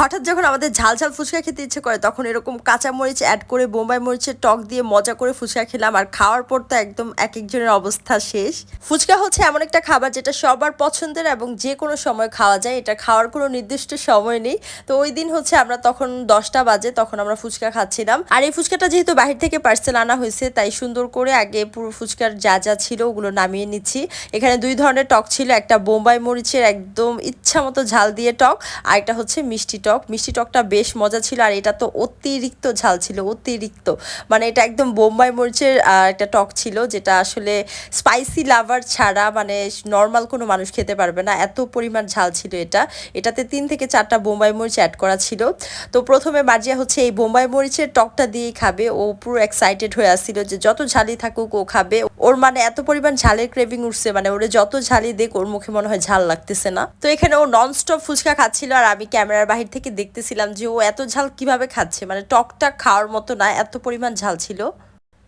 হঠাৎ যখন আমাদের ঝাল ঝাল ফুচকা খেতে ইচ্ছে করে, তখন এরকম কাঁচা মরিচ অ্যাড করে বোম্বাই মরিচের টক দিয়ে মজা করে ফুচকা খেলাম আর খাওয়ার পর তো একদম এক একজনের অবস্থা শেষ। ফুচকা হচ্ছে এমন একটা খাবার যেটা সবার পছন্দের এবং যে কোনো সময় খাওয়া যায়, এটা খাওয়ার কোনো নির্দিষ্ট সময় নেই। তো ওই দিন হচ্ছে আমরা তখন দশটা বাজে, তখন আমরা ফুচকা খাচ্ছিলাম। আর এই ফুচকাটা যেহেতু বাহির থেকে পার্সেল আনা হয়েছে, তাই সুন্দর করে আগে পুরো ফুচকার যা যা ছিল ওগুলো নামিয়ে নিচ্ছি। এখানে দুই ধরনের টক ছিল, একটা বোম্বাই মরিচের একদম ইচ্ছা মতো ঝাল দিয়ে টক, আর একটা হচ্ছে মিষ্টি টক, মিষ্টি টকটা বেশ মজা ছিল আর এটা তো অতিরিক্ত ঝাল ছিল, অতিরিক্ত। মানে এটা একদম বোম্বাই মরিচের একটা টক ছিল যেটা আসলে স্পাইসি লাভার ছাড়া মানে নর্মাল কোনো মানুষ খেতে পারবে না। এত পরিমাণ ঝাল ছিল এটা। এটাতে তিন থেকে চারটা বোম্বাই মরিচ অ্যাড করা ছিল। তো প্রথমে মার্জিয়া হচ্ছে এই বোম্বাই মরিচের টকটা দিয়েই খাবে। ও পুরো এক্সাইটেড হয়ে আসছিল যে যত ঝালই থাকুক ও খাবে। ওর মানে এত পরিমাণ ঝালের ক্রেভিং উঠছে মানে ওরে যত ঝালি দেখ, ওর মুখে মনে হয় ঝাল লাগতেছে না। তো এখানে ও নন স্টপ ফুচকা খাচ্ছিল, আর আমি ক্যামেরার বাহির থেকে দেখতেছিলাম যে ও এত ঝাল কীভাবে খাচ্ছে? মানে টকটা খাওয়ার মতো না, এত পরিমাণ ঝাল ছিল।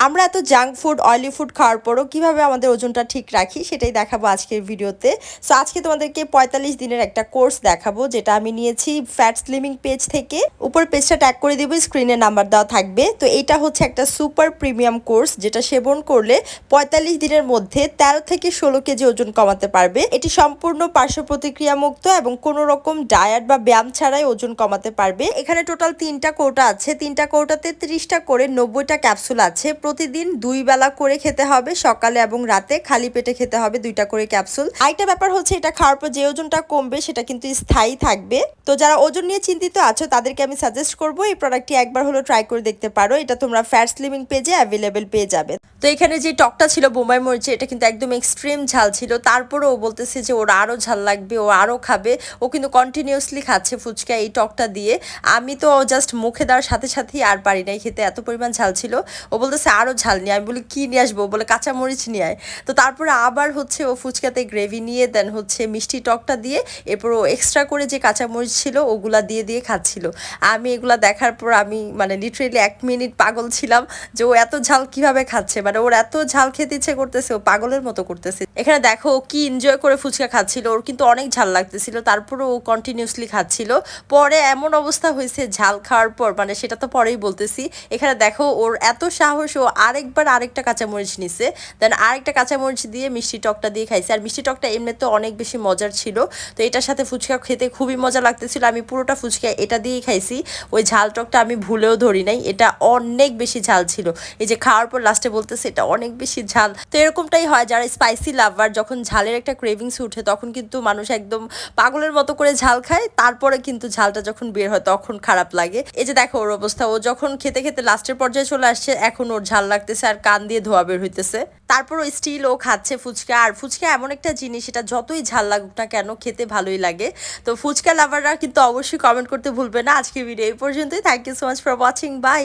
আমরা এত জাঙ্ক ফুড অয়েলি ফুড খাওয়ার পরও কীভাবে আমাদের ওজনটা ঠিক রাখি সেটাই দেখাবো আজকের ভিডিওতে। সো আজকে তোমাদেরকে পঁয়তাল্লিশ দিনের একটা কোর্স দেখাবো, যেটা আমি নিয়েছি ফ্যাট স্লিমিং পেজ থেকে। উপর পেজটা ট্যাগ করে দেবো স্ক্রিনে নাম্বার দেওয়া থাকবে। তো এটা হচ্ছে একটা সুপার প্রিমিয়াম কোর্স যেটা সেবন করলে পঁয়তাল্লিশ দিনের মধ্যে তেরো থেকে ষোলো কেজি ওজন কমাতে পারবে। এটি সম্পূর্ণ পার্শ্ব প্রতিক্রিয়া মুক্ত এবং কোনো রকম ডায়েট বা ব্যায়াম ছাড়াই ওজন কমাতে পারবে। এখানে টোটাল তিনটা কৌটা আছে। তিনটা কৌটাতে ত্রিশটা করে নব্বইটা ক্যাপসুল আছে। প্রতিদিন দুই বেলা করে খেতে হবে সকালে এবং রাতে। খালি পেটে খেতে হবে দুইটা করে ক্যাপসুল। আরেকটা ব্যাপার হচ্ছে, এটা খাওয়ার পর যে ওজনটা কমবে, সেটা কিন্তু স্থায়ী থাকবে। তো যারা ওজন নিয়ে চিন্তিত আছো, তাদেরকে আমি সাজেস্ট করব, এই প্রোডাক্টটি একবার হলো ট্রাই করে দেখতে পারো। এটা তোমরা ফ্যাট স্লিমিং পেজে অ্যাভেলেবেল পেয়ে যাবে। তো এখানে যে টকটা ছিল বোম্বাই মরিচে, এটা কিন্তু একদম এক্সট্রিম ঝাল ছিল। তারপরেও ও বলতেছে যে ওর আরও ঝাল লাগবে, ও আরও খাবে। ও কিন্তু কন্টিনিউয়াসলি খাচ্ছে ফুচকা এই টকটা দিয়ে। আমি তো জাস্ট মুখে দেওয়ার সাথে সাথেই আর পারি নাই, খেতে এত পরিমাণ ঝাল ছিল। ও বলতেছে আরও ঝাল নিয়ে আমি বলি, কী নিয়ে আসব? বলে কাঁচা মরিচ নিয়ে আয়। তো তারপরে আবার হচ্ছে ও ফুচকাতে গ্রেভি নিয়ে দেন হচ্ছে মিষ্টি টকটা দিয়ে, এরপর ও এক্সট্রা করে যে কাঁচা মরিচ ছিল, ওগুলা দিয়ে দিয়ে খাচ্ছিল। আমি এগুলা দেখার পর আমি মানে লিটারেলি এক মিনিট পাগল ছিলাম যে ও এত ঝাল কীভাবে খাচ্ছে? মানে ওর এত ঝাল খেতে ইচ্ছে করতেছে, ও পাগলের মতো করতেছে। এখানে দেখো, ও কি এনজয় করে ফুচকা খাচ্ছিল। ওর কিন্তু অনেক ঝাল লাগতেছিল। তারপরে ও কন্টিনিউসলি খাচ্ছিল। পরে এমন অবস্থা হয়েছে ঝাল খাওয়ার পর মানে সেটা তো পরেই বলতেছি। এখানে দেখো, ওর এত সাহস, ও আরেকবার আরেকটা কাঁচামরিচ নিছে। দেন আরেকটা কাঁচামরিচ দিয়ে মিষ্টি টকটা দিয়ে খাইছে। আর মিষ্টি টকটা এমনিতে অনেক বেশি মজার ছিল। তো এটার সাথে ফুচকা খেতে খুবই মজা লাগতেছিল। আমি পুরোটা ফুচকা এটা দিয়েই খাইছি। ওই ঝাল টকটা আমি ভুলেও ধরি নাই। এটা অনেক বেশি ঝাল ছিল। এই যে খাওয়ার পর লাস্টে বলতেছে, এটা অনেক বেশি ঝাল। তো এরকমটাই হয়। যারা স্পাইসি লাভার যখন ঝালের একটা ক্রেভিংস উঠে, তখন কিন্তু মানুষ একদম পাগলের মতো করে ঝাল খায়। তারপরে কিন্তু ঝালটা যখন বের হয়, তখন খারাপ লাগে। এই যে দেখো, ওর অবস্থা। ও যখন খেতে খেতে লাস্টের পর্যায়ে চলে আসছে, এখন ওর ঝাল লাগতেছে আর কান দিয়ে ধোয়া বের হইতেছে। তারপর স্টিল ও খাচ্ছে ফুচকা। আর ফুচকা এমন একটা জিনিস, এটা যতই ঝাল লাগুক না কেন খেতে ভালোই লাগে। তো ফুচকা লাভাররা কিন্তু অবশ্যই কমেন্ট করতে ভুলবে না। আজকে ভিডিও এই পর্যন্তই। Thank you so much for watching bye